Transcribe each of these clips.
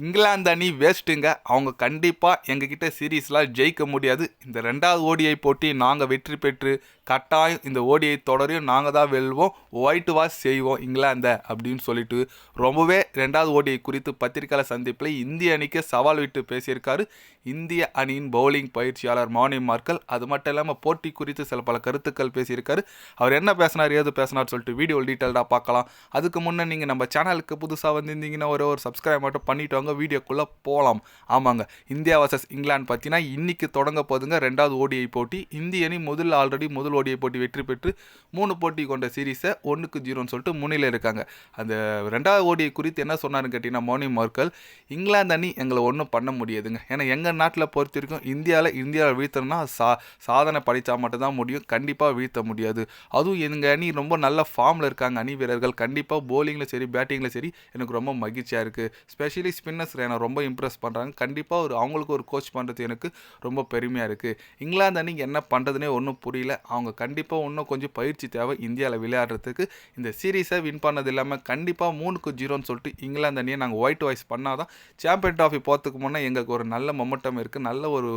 இங்கிலாந்து அணி வேஸ்ட்டுங்க. அவங்க கண்டிப்பாக எங்ககிட்ட சீரீஸ்லாம் ஜெயிக்க முடியாது. இந்த ரெண்டாவது ஓடிஐ போட்டி நாங்கள் வெற்றி பெற்று கட்டாயம் இந்த ஓடிஐ தொடரையும் நாங்கள் தான் வெல்வோம். ஒயிட் வாஷ் செய்வோம் இங்கிலாந்தை அப்படின்னு சொல்லிட்டு ரொம்பவே ரெண்டாவது ஓடிஐ குறித்து பத்திரிகையாளர் சந்திப்பில் இந்திய அணிக்கு சவால் விட்டு பேசியிருக்காரு. இந்திய அணியின் பவுலிங் பயிற்சியாளர் மௌனி மார்க்கல் அது மட்டும் இல்லாமல் போட்டி குறித்து சில பல கருத்துக்கள் பேசியிருக்காரு. அவர் என்ன பேசினார் ஏது பேசினார் சொல்லிட்டு வீடியோ டீட்டெயில்டாக பார்க்கலாம். அதுக்கு முன்னே நீங்கள் நம்ம சேனலுக்கு புதுசாக வந்திருந்தீங்கன்னா ஒரு ஒரு சப்ஸ்கிரைப் மட்டும் பண்ணிட்டு வாங்க வீடியோக்குள்ளே போகலாம் ஆமாங்க. இந்தியா வர்சஸ் இங்கிலாந்து பார்த்தீங்கன்னா இன்னைக்கு தொடங்க போதுங்க. ரெண்டாவது ஓடிஐ போட்டி. இந்திய அணி முதல் ஆல்ரெடி முதல் ஓடிஐ போட்டி வெற்றி பெற்று மூணு போட்டி கொண்ட சீரீஸை ஒன்றுக்கு ஜீரோன்னு சொல்லிட்டு முன்னிலை இருக்காங்க. அந்த ரெண்டாவது ஓடிஐ குறித்து என்ன சொன்னாருன்னு கேட்டிங்கன்னா மோனி மார்க்கல் இங்கிலாந்து அணி எங்களை ஒன்றும் பண்ண முடியாதுங்க. ஏன்னா எங்கள் நாட்டில் பொறுத்த வரைக்கும் இந்தியாவில் இந்தியாவில் வீழ்த்தணும்னா சா சாதனை படித்தா மட்டும்தான் முடியும். கண்டிப்பாக வீழ்த்த முடியாது. அதுவும் எங்கள் அணி ரொம்ப நல்ல ஃபார்மில் இருக்காங்க அணி வீரர்கள். கண்டிப்பாக போலிங்கில் சரி பேட்டிங்கில் சரி எனக்கு ரொம்ப மகிழ்ச்சியாக இருக்குது ஸ்பெஷலி ஸ்பின்னர்ஸ் என்னை ரொம்ப இம்ப்ரெஸ் பண்ணுறாங்க கண்டிப்பாக ஒரு அவங்களுக்கு ஒரு கோச் பண்ணுறது எனக்கு ரொம்ப பெருமையாக இருக்குது இங்கிலாந்து அணிக்கு என்ன பண்ணுறதுனே ஒன்றும் புரியல. அவங்க கண்டிப்பாக இன்னும் கொஞ்சம் பயிற்சி தேவை இந்தியாவில் விளையாடுறதுக்கு. இந்த சீரீஸை வின் பண்ணது இல்லாமல் கண்டிப்பாக மூணுக்கு ஜீரோன்னு சொல்லிட்டு இங்கிலாந்து அணியை நாங்கள் ஒயிட் வாய்ஸ் பண்ணால் தான் சாம்பியன் ட்ராஃபி போகிறதுக்கு முன்னே எங்களுக்கு ஒரு நல்ல மொமெண்டம் இருக்குது நல்ல ஒரு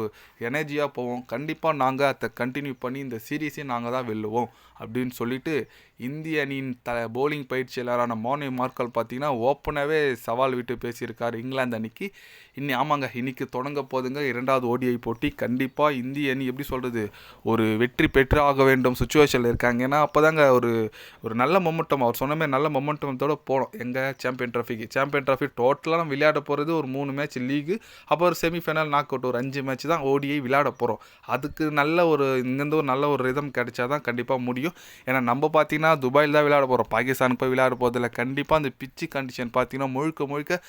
எனர்ஜியாக போவோம். கண்டிப்பாக நாங்கள் அதை கண்டினியூ பண்ணி இந்த சீரீஸையும் நாங்கள் தான் வெல்லுவோம் அப்படின்னு சொல்லிட்டு இந்திய அணியின் த போலிங் பயிற்சியாளரான மோனி மார்க்கல் பார்த்தீங்கன்னா ஓப்பனாகவே சவால் விட்டு பேசியிருக்காரு. இங்கிலாந்து அணிக்கு. இன்னி ஆமாங்க இன்னைக்கு தொடங்க போதுங்க. இரண்டாவது ஓடிஐ போட்டி. கண்டிப்பாக இந்திய அணி எப்படி சொல்கிறது ஒரு வெற்றி பெற்று ஆக வேண்டும் சுச்சுவேஷனில் இருக்காங்க. ஏன்னா அப்போ தாங்க ஒரு ஒரு நல்ல மொமெண்டம் அவர் சொன்ன மாதிரி நல்ல மொமெண்டத்தோடு போனோம். எங்கள் சாம்பியன் ட்ராஃபிக்கு சாம்பியன் ட்ராஃபி டோட்டலாக நம்ம விளையாட போகிறது ஒரு மூணு மேட்ச் லீகு அப்புறம் ஒரு செமிஃபைனல் நாக் அவுட் ஒரு அஞ்சு மேட்ச் தான் ஓடிஐ விளையாட போகிறோம் அதுக்கு நல்ல ஒரு இங்கேருந்து ஒரு நல்ல ஒரு ரிதம் கிடைச்சா தான் கண்டிப்பாக முடியும். ஏன்னா நம்ம பார்த்தீங்கன்னா துபாயில் தான் விளையாட போகிறோம் பாகிஸ்தான் போய் விளையாட போகிறதில்ல கண்டிப்பாக அந்த பிச்சு கண்டிஷன் பார்த்தீங்கன்னா முழுக்க முழுக்க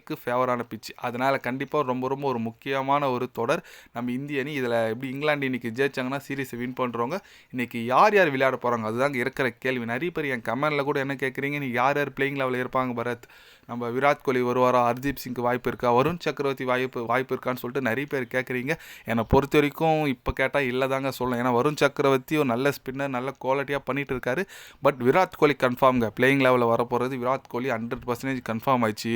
ஸ்பின்னுக்கு ஃபேவரான பிச்சு அதனால் கண்டிப்பாக ரொம்ப ரொம்ப ஒரு முக்கியமான ஒரு தொடர். நம்ம இந்திய அணி இதில் எப்படி இங்கிலாந்து இன்றைக்கி ஜெயிச்சாங்கன்னா சீரீஸை வின் பண்ணுறவங்க இன்றைக்கி யார் யார் விளையாட போகிறாங்க அதுதாங்க இருக்கிற கேள்வி. நிறைய பேர் என் கமெண்டில் கூட என்ன கேட்குறீங்க நீ யார் யார் பிளேயிங் லெவலில் இருப்பாங்க பரத்? நம்ம விராட் கோலி வருவாரா? ஹர்தீப் சிங்க்கு வாய்ப்பு இருக்கா? வருண் சக்கரவர்த்தி வாய்ப்பு வாய்ப்பு இருக்கான்னு சொல்லிட்டு நிறைய பேர் கேட்குறீங்க என்னை பொறுத்த வரைக்கும் இப்போ கேட்டால் இல்லை தாங்க சொல்லணும். ஏன்னா வருண் சக்கரவர்த்தி ஒரு நல்ல ஸ்பின்னர் நல்ல குவாலிட்டியாக பண்ணிகிட்டு இருக்காரு. பட் விராட் கோலி கன்ஃபார்ம்ங்க பிளேயிங் லெவலில் வரப்போகிறது Virat Kohli hundred percentage confirm ஆயிடுச்சு.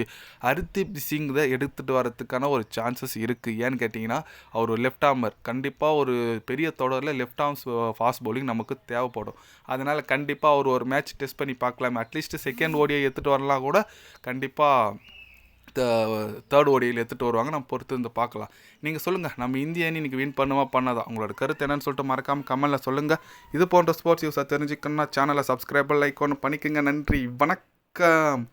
ஹர்தீப் சிங் தான் எடுத்துகிட்டு வரதுக்கான ஒரு சான்சஸ் இருக்குது ஏன்னு கேட்டிங்கன்னா அவர் லெஃப்ட் ஆர்மர் கண்டிப்பாக ஒரு பெரிய தொடரில் லெஃப்ட் ஆர்ம்ஸ் ஃபாஸ்ட் பவுலிங் நமக்கு தேவைப்படும். அதனால் கண்டிப்பாக அவர் ஒரு மேட்ச் டெஸ்ட் பண்ணி பார்க்கலாம். அட்லீஸ்ட் செகண்ட் ஓடியை எடுத்துகிட்டு வரலாம் கூட. கண்டிப்பாக கண்டிப்பாக தேர்ட் ஓடியில் எடுத்துகிட்டு வருவாங்க. நம்ம பொறுத்து இருந்து பார்க்கலாம். நீங்கள் சொல்லுங்கள் நம்ம இந்திய அணி இன்னைக்கு வின் பண்ணுமா பண்ணாதான் உங்களோட கருத்து என்னன்னு சொல்லிட்டு மறக்காமல் கமெண்டில் சொல்லுங்கள் இது போன்ற ஸ்போர்ட்ஸ் யூஸாக தெரிஞ்சுக்கணும்னா சேனலை சப்ஸ்கிரைபர் லைக் ஒன்று பண்ணிக்கோங்க. நன்றி வணக்கம்.